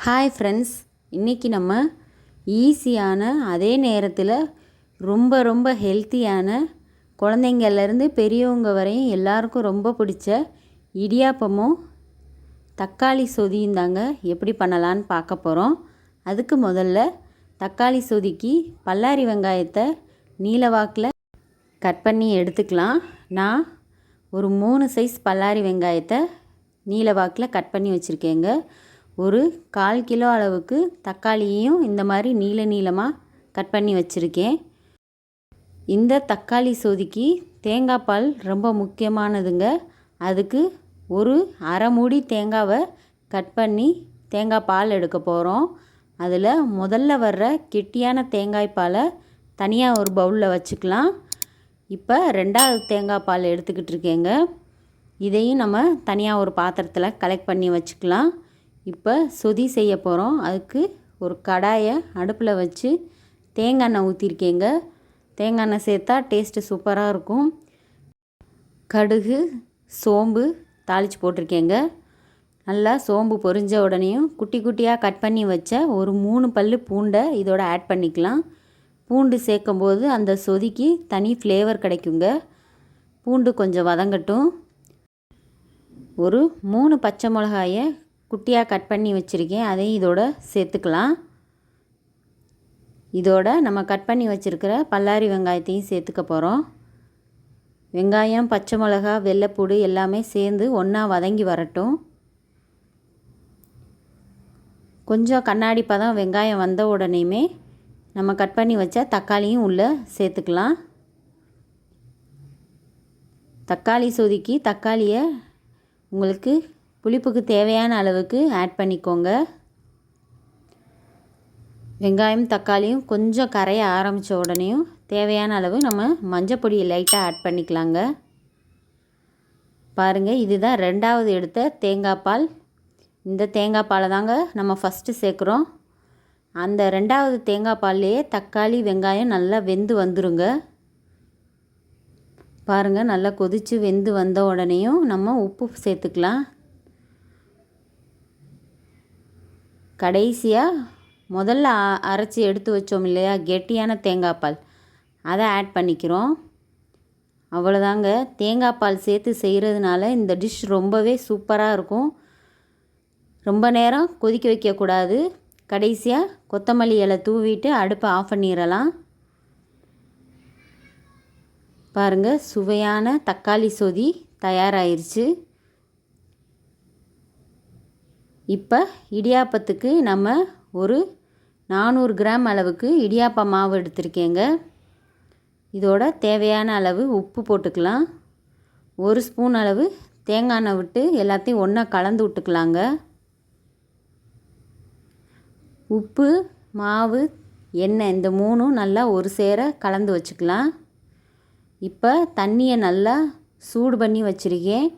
Hi friends இன்றைக்கி நம்ம ஈஸியான அதே நேரத்தில் ரொம்ப ரொம்ப ஹெல்த்தியான குழந்தைங்கள்லேருந்து பெரியவங்க வரையும் எல்லாருக்கும் ரொம்ப பிடிச்ச இடியாப்பமும் தக்காளி சொதியும் தாங்க எப்படி பண்ணலான்னு பார்க்க போகிறோம் அதுக்கு முதல்ல தக்காளி சொதிக்கு பல்லாரி வெங்காயத்தை நீலவாக்கில் கட் பண்ணி எடுத்துக்கலாம். நான் ஒரு மூணு சைஸ் பல்லாரி வெங்காயத்தை நீலவாக்கில் கட் பண்ணி வச்சுருக்கேங்க. ஒரு கால் கிலோ அளவுக்கு தக்காளியையும் இந்த மாதிரி நீல நீளமாக கட் பண்ணி வச்சுருக்கேன். இந்த தக்காளி சொதுக்கி தேங்காய் பால் ரொம்ப முக்கியமானதுங்க. அதுக்கு ஒரு அரை மூடி தேங்காவை கட் பண்ணி தேங்காய் பால் எடுக்க போகிறோம் அதில் முதல்ல வர்ற கெட்டியான தேங்காய் பாலை தனியாக ஒரு பவுலில் வச்சுக்கலாம். இப்போ ரெண்டாவது தேங்காய் பால் எடுத்துக்கிட்டு இருக்கேங்க. இதையும் நம்ம தனியாக ஒரு பாத்திரத்தில் கலெக்ட் பண்ணி வச்சுக்கலாம். இப்போ சொதி செய்ய போகிறோம் அதுக்கு ஒரு கடாயை அடுப்பில் வச்சு தேங்காய் எண்ணெய் ஊற்றிருக்கேங்க தேங்காய் எண்ணெய் சேர்த்தா டேஸ்ட்டு சூப்பராக இருக்கும். கடுகு சோம்பு தாளித்து போட்டிருக்கேங்க. நல்லா சோம்பு பொரிஞ்ச உடனேயும் குட்டி குட்டியாக கட் பண்ணி வச்ச ஒரு மூணு பல் பூண்டை இதோட ஆட் பண்ணிக்கலாம். பூண்டு சேர்க்கும்போது அந்த சொதிக்கு தனி ஃப்ளேவர் கிடைக்குங்க. பூண்டு கொஞ்சம் வதங்கட்டும். ஒரு மூணு பச்சை மிளகாயை குட்டியாக கட் பண்ணி வச்சுருக்கேன். அதையும் இதோட சேர்த்துக்கலாம். இதோட நம்ம கட் பண்ணி வச்சுருக்கிற பல்லாரி வெங்காயத்தையும் சேர்த்துக்க போகிறோம் வெங்காயம் பச்சை மிளகா வெள்ளைப்பூடு எல்லாமே சேர்ந்து ஒன்றா வதங்கி வரட்டும். கொஞ்சம் கண்ணாடி பதம் வெங்காயம் வந்த உடனேயுமே நம்ம கட் பண்ணி வச்ச தக்காளியும் உள்ளே சேர்த்துக்கலாம். தக்காளி சொதுக்கி தக்காளியை உங்களுக்கு புளிப்புக்கு தேவையான அளவுக்கு ஆட் பண்ணிக்கோங்க. வெங்காயம் தக்காளியும் கொஞ்சம் கரைய ஆரம்பித்த உடனேயும் தேவையான அளவு நம்ம மஞ்சள் பொடியை லைட்டாக ஆட் பண்ணிக்கலாங்க. பாருங்கள் இதுதான் ரெண்டாவது எடுத்த தேங்காய் பால். இந்த தேங்காய் பாலை தாங்க நம்ம ஃபஸ்ட்டு சேர்க்குறோம். அந்த ரெண்டாவது தேங்காய் பால்லையே தக்காளி வெங்காயம் நல்லா வெந்து வந்துருங்க. பாருங்கள் நல்லா கொதித்து வெந்து வந்த உடனேயும் நம்ம உப்பு சேர்த்துக்கலாம். கடைசியாக முதல்ல அரைச்சி எடுத்து வச்சோம் இல்லையா? கெட்டியான தேங்காய் பால். அதை ஆட் பண்ணிக்கிறோம். அவ்வளோதாங்க. தேங்காய் பால் சேர்த்து செய்கிறதுனால இந்த டிஷ் ரொம்பவே சூப்பராக இருக்கும். ரொம்ப நேரம் கொதிக்க வைக்கக்கூடாது. கடைசியாக கொத்தமல்லி இலை தூவிட்டு அடுப்பை ஆஃப் பண்ணிடலாம். பாருங்கள் சுவையான தக்காளி சொதி தயாராகிருச்சு இப்போ இடியாப்பத்துக்கு நம்ம ஒரு நானூறு கிராம் அளவுக்கு இடியாப்ப மாவு எடுத்திருக்கேங்க. இதோட தேவையான அளவு உப்பு போட்டுக்கலாம். ஒரு ஸ்பூன் அளவு தேங்காய் எண்ணெய் விட்டு எல்லாத்தையும் ஒன்றா கலந்து விட்டுக்கலாங்க. உப்பு மாவு எண்ணெய் இந்த மூணும் நல்லா ஒரு சேர கலந்து வச்சுக்கலாம். இப்போ தண்ணியை நல்லா சூடு பண்ணி வச்சுருக்கேன்.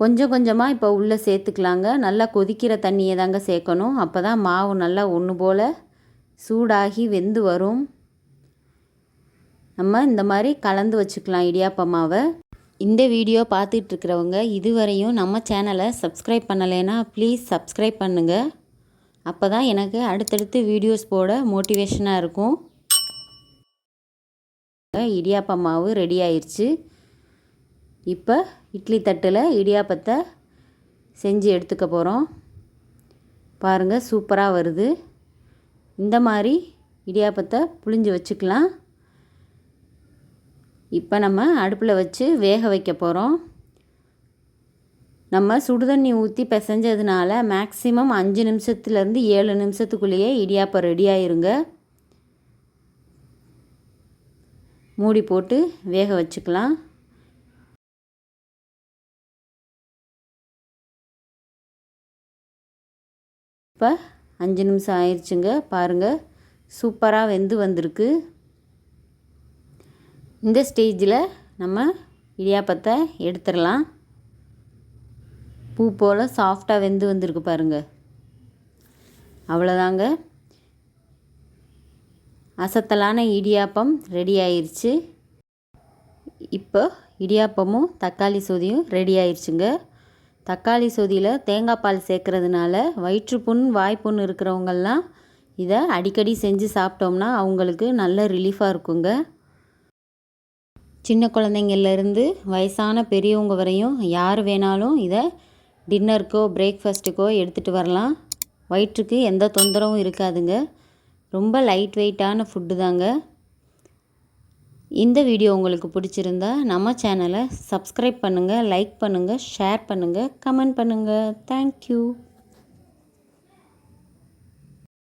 கொஞ்சம் கொஞ்சமாக இப்போ உள்ளே சேர்த்துக்கலாங்க. நல்லா கொதிக்கிற தண்ணியை தாங்க சேர்க்கணும். அப்போ தான் மாவு நல்லா ஒன்று போல் சூடாகி வெந்து வரும். நம்ம இந்த மாதிரி கலந்து வச்சுக்கலாம் இடியாப்ப மாவை. இந்த வீடியோ பார்த்துட்ருக்கிறவங்க இதுவரையும் நம்ம சேனலை சப்ஸ்கிரைப் பண்ணலைன்னா ப்ளீஸ் சப்ஸ்கிரைப் பண்ணுங்கள் அப்போ தான் எனக்கு அடுத்தடுத்து வீடியோஸ் போட மோட்டிவேஷனாக இருக்கும். இடியாப்ப மாவு ரெடி ஆயிடுச்சு இப்போ இட்லி தட்டில் இடியாப்பத்தை செஞ்சு எடுத்துக்க போகிறோம் பாருங்கள் சூப்பராக வருது. இந்த மாதிரி இடியாப்பத்தை புளிஞ்சு வச்சுக்கலாம். இப்போ நம்ம அடுப்பில் வச்சு வேக வைக்க போகிறோம் நம்ம சுடுதண்ணி ஊற்றி பிசைஞ்சதுனால மேக்ஸிமம் அஞ்சு நிமிஷத்துலேருந்து ஏழு நிமிஷத்துக்குள்ளேயே இடியாப்பம் ரெடி ஆயிருங்க. மூடி போட்டு வேக வச்சுக்கலாம். இப்போ அஞ்சு நிமிஷம் ஆயிடுச்சுங்க பாருங்கள் சூப்பராக வெந்து வந்திருக்கு. இந்த ஸ்டேஜில் நம்ம இடியாப்பத்தை எடுத்துடலாம். பூ போல் சாஃப்டாக வெந்து வந்திருக்கு பாருங்கள் அவ்வளோதாங்க அசத்தலான இடியாப்பம் ரெடி ஆயிடுச்சு இப்போ இடியாப்பமும் தக்காளி சொதியும் ரெடி ஆயிடுச்சுங்க தக்காளி சொதியில் தேங்காய் பால் சேர்க்கறதுனால வயிற்றுப்புண் வாய்ப்புண் இருக்கிறவங்கெல்லாம் இதை அடிக்கடி செஞ்சு சாப்பிட்டோம்னா அவங்களுக்கு நல்ல ரிலீஃபாக இருக்குங்க. சின்ன குழந்தைங்கள்லேருந்து வயசான பெரியவங்க வரையும் யார் வேணாலும் இதை டின்னருக்கோ பிரேக்ஃபாஸ்ட்டுக்கோ எடுத்துகிட்டு வரலாம். வயிற்றுக்கு எந்த தொந்தரவும் இருக்காதுங்க. ரொம்ப லைட் வெயிட்டான ஃபுட்டு தாங்க. இந்த வீடியோ உங்களுக்கு பிடிச்சிருந்தா நம்ம சேனலை சப்ஸ்கிரைப் பண்ணுங்கள் லைக் பண்ணுங்கள் ஷேர் பண்ணுங்கள் கமெண்ட் பண்ணுங்கள் தேங்க்யூ